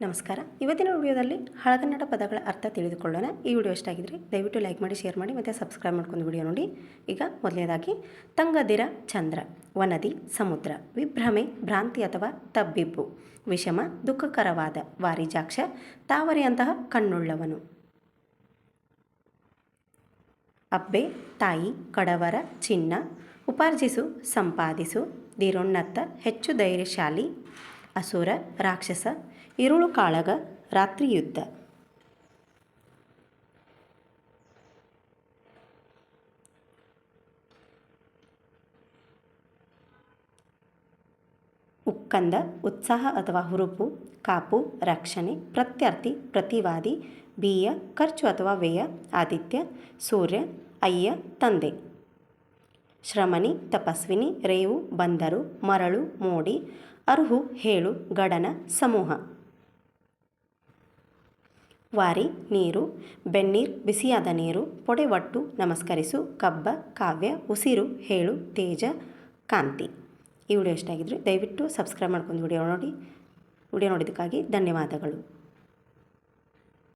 ನಮಸ್ಕಾರ. ಇವತ್ತಿನ ವಿಡಿಯೋದಲ್ಲಿ ಹಳಗನ್ನಡ ಪದಗಳ ಅರ್ಥ ತಿಳಿದುಕೊಳ್ಳೋಣ. ಈ ವಿಡಿಯೋ ಇಷ್ಟ ಆಗಿದ್ರೆ ದಯವಿಟ್ಟು ಲೈಕ್ ಮಾಡಿ, ಶೇರ್ ಮಾಡಿ ಮತ್ತು ಸಬ್ಸ್ಕ್ರೈಬ್ ಮಾಡ್ಕೊಂಡು ವಿಡಿಯೋ ನೋಡಿ. ಈಗ ಮೊದಲನೇದಾಗಿ ತಂಗದಿರ ಚಂದ್ರ, ವನದಿ, ಸಮುದ್ರ, ವಿಭ್ರಮೆ, ಭ್ರಾಂತಿ ಅಥವಾ ತಬ್ಬಿಬ್ಬು, ವಿಷಮ, ದುಃಖಕರವಾದ ವಾರಿಜಾಕ್ಷ ತಾವರೆಯಂತಹ ಕಣ್ಣುಳ್ಳವನು. ಅಬ್ಬೆ, ತಾಯಿ, ಕಡವರ, ಚಿನ್ನ, ಉಪಾರ್ಜಿಸು, ಸಂಪಾದಿಸು, ದಿರೋನ್ನತ್ತ, ಹೆಚ್ಚು ಧೈರ್ಯಶಾಲಿ, ಅಸುರ, ರಾಕ್ಷಸ ಇರುಳು ಕಾಳಗ, ರಾತ್ರಿ ಯುದ್ಧ. ಉಕ್ಕಂದ ಉತ್ಸಾಹ ಅಥವಾ ಹುರುಪು, ಕಾಪು, ರಕ್ಷಣೆ ಪ್ರತ್ಯರ್ಥಿ ಪ್ರತಿವಾದಿ, ಬೀಯ, ಖರ್ಚು ಅಥವಾ ವ್ಯಯ, ಆದಿತ್ಯ, ಸೂರ್ಯ, ಅಯ್ಯ, ತಂದೆ. ಶ್ರಮಣಿ, ತಪಸ್ವಿನಿ, ರೇವು, ಬಂದರು, ಮರಳು, ಮೋಡಿ, ಅರ್ಹು, ಹೇಳು, ಗಡನ, ಸಮೂಹ. ವಾರಿ, ನೀರು ಬೆನ್ನೀರ್ ಬಿಸಿಯಾದ ನೀರು ಪೊಡೆವಟ್ಟು ನಮಸ್ಕರಿಸು, ಕಬ್ಬ, ಕಾವ್ಯ, ಉಸಿರು, ಹೇಳು, ತೇಜ, ಕಾಂತಿ. ಈ ವಿಡಿಯೋ ಇಷ್ಟ ಆಗಿದ್ದರೆ ದಯವಿಟ್ಟು ಸಬ್ಸ್ಕ್ರೈಬ್ ಮಾಡ್ಕೊಂಡು ವಿಡಿಯೋ ನೋಡಿ. ವಿಡಿಯೋ ನೋಡಿದ್ದಕ್ಕಾಗಿ ಧನ್ಯವಾದಗಳು.